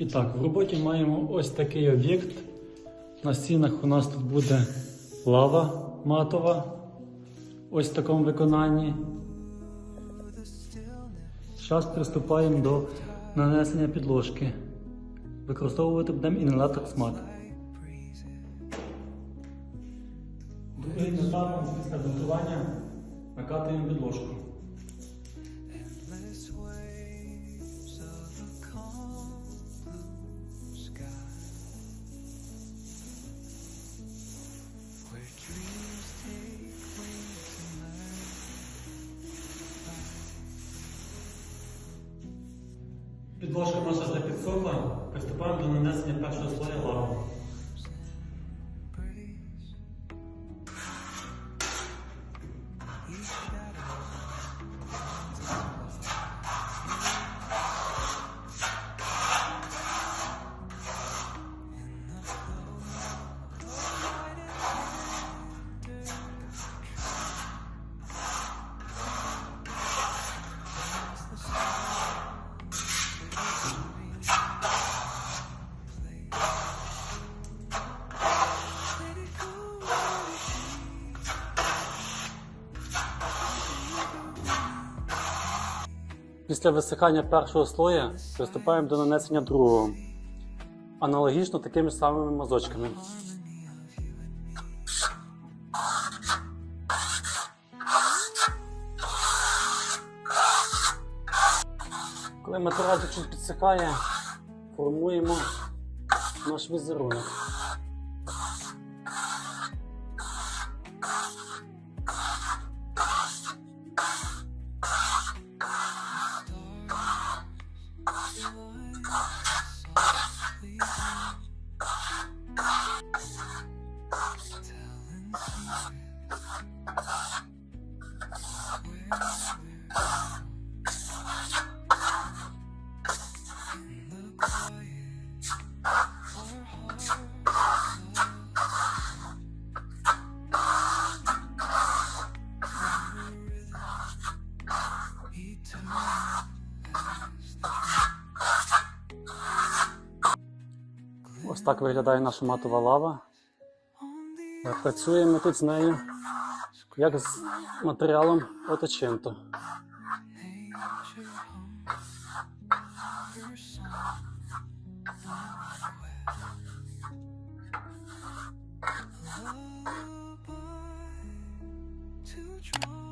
І так, в роботі маємо ось такий об'єкт. На стінах у нас тут буде лава матова. Ось в такому виконанні. Зараз приступаємо до нанесення підложки. Використовувати будемо інгалятор смат. Другим етапом після готування накатуємо підложку. Підложка наша вже підсохла. Приступаємо до нанесення першого слоя лави. Після висихання першого слоя приступаємо до нанесення другого. Аналогічно такими самими мазочками. Коли матеріал чуть підсихає, формуємо наш візерунок. He tells Ось так виглядає наша матова лава. Працюємо тут з нею, як з матеріалом оточенто. to draw